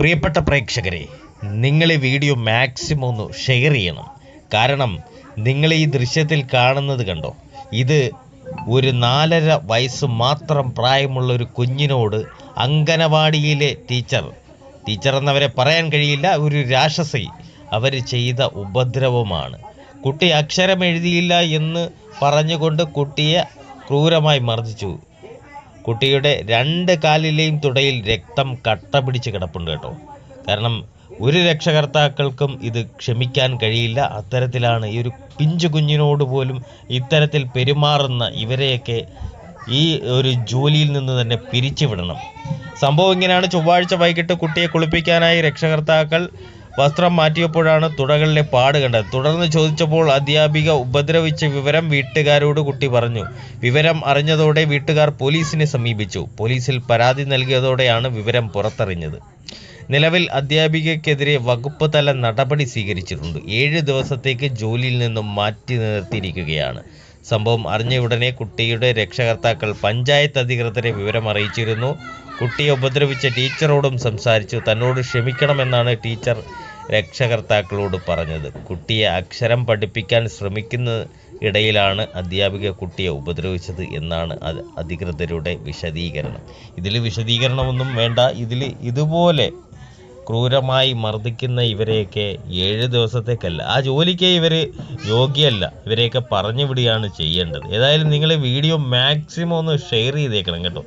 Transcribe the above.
പ്രിയപ്പെട്ട പ്രേക്ഷകരെ നിങ്ങൾ ഈ വീഡിയോ മാക്സിമം ഒന്ന് ഷെയർ ചെയ്യണം. കാരണം നിങ്ങൾ ഈ ദൃശ്യത്തിൽ കാണുന്നത് കണ്ടോ? ഇത് ഒരു നാലര വയസ്സ് മാത്രം പ്രായമുള്ള ഒരു കുഞ്ഞിനോട് അങ്കനവാടിയിലെ ടീച്ചർ ടീച്ചർ എന്നവരെ പറയാൻ കഴിയില്ല ഒരു രാക്ഷസി അവർ ചെയ്ത ഉപദ്രവമാണ്. കുട്ടി അക്ഷരം എഴുതിയില്ല എന്ന് പറഞ്ഞുകൊണ്ട് കുട്ടിയെ ക്രൂരമായി മർദ്ദിച്ചു. കുട്ടിയുടെ രണ്ട് കാലിലെയും തുടയിൽ രക്തം കട്ട പിടിച്ച് കിടപ്പുണ്ട് കേട്ടോ. കാരണം ഒരു രക്ഷകർത്താക്കൾക്കും ഇത് ക്ഷമിക്കാൻ കഴിയില്ല. അത്തരത്തിലാണ് ഈ ഒരു പിഞ്ചു കുഞ്ഞിനോട് പോലും ഇത്തരത്തിൽ പെരുമാറുന്ന ഇവരെയൊക്കെ ഈ ഒരു ജോലിയിൽ നിന്ന് തന്നെ പിരിച്ചുവിടണം. സംഭവം ഇങ്ങനെയാണ്. ചൊവ്വാഴ്ച വൈകിട്ട് കുട്ടിയെ കുളിപ്പിക്കാനായി രക്ഷകർത്താക്കൾ വസ്ത്രം മാറ്റിയപ്പോഴാണ് തുടകളിലെ പാട് കണ്ടത്. തുടർന്ന് ചോദിച്ചപ്പോൾ അധ്യാപിക ഉപദ്രവിച്ച വിവരം വീട്ടുകാരോട് കുട്ടി പറഞ്ഞു. വിവരം അറിഞ്ഞതോടെ വീട്ടുകാർ പോലീസിനെ സമീപിച്ചു. പോലീസിൽ പരാതി നൽകിയതോടെയാണ് വിവരം പുറത്തറിഞ്ഞത്. നിലവിൽ അധ്യാപികയ്ക്കെതിരെ വകുപ്പ് തല നടപടി സ്വീകരിച്ചിട്ടുണ്ട്. ഏഴ് ദിവസത്തേക്ക് ജോലിയിൽ നിന്നും മാറ്റി നിർത്തിയിരിക്കുകയാണ്. സംഭവം അറിഞ്ഞ ഉടനെ കുട്ടിയുടെ രക്ഷകർത്താക്കൾ പഞ്ചായത്ത് അധികൃതരെ വിവരം അറിയിച്ചിരുന്നു. കുട്ടിയെ ഉപദ്രവിച്ച ടീച്ചറോടും സംസാരിച്ചു. തന്നോട് ക്ഷമിക്കണമെന്നാണ് ടീച്ചർ രക്ഷകർത്താക്കളോട് പറഞ്ഞത്. കുട്ടിയെ അക്ഷരം പഠിപ്പിക്കാൻ ശ്രമിക്കുന്ന ഇടയിലാണ് അധ്യാപിക കുട്ടിയെ ഉപദ്രവിച്ചത് എന്നാണ് അധികൃതരുടെ വിശദീകരണം. ഇതിൽ വിശദീകരണമൊന്നും വേണ്ട. ഇതിൽ ഇതുപോലെ ക്രൂരമായി മർദ്ദിക്കുന്ന ഇവരെയൊക്കെ ഏഴ് ദിവസത്തേക്കല്ല. ആ ജോലിക്ക് ഇവർ യോഗ്യല്ല. ഇവരെയൊക്കെ പറഞ്ഞു വിടുകയാണ് ചെയ്യേണ്ടത്. ഏതായാലും നിങ്ങൾ വീഡിയോ മാക്സിമം ഒന്ന് ഷെയർ ചെയ്തേക്കണം കേട്ടോ.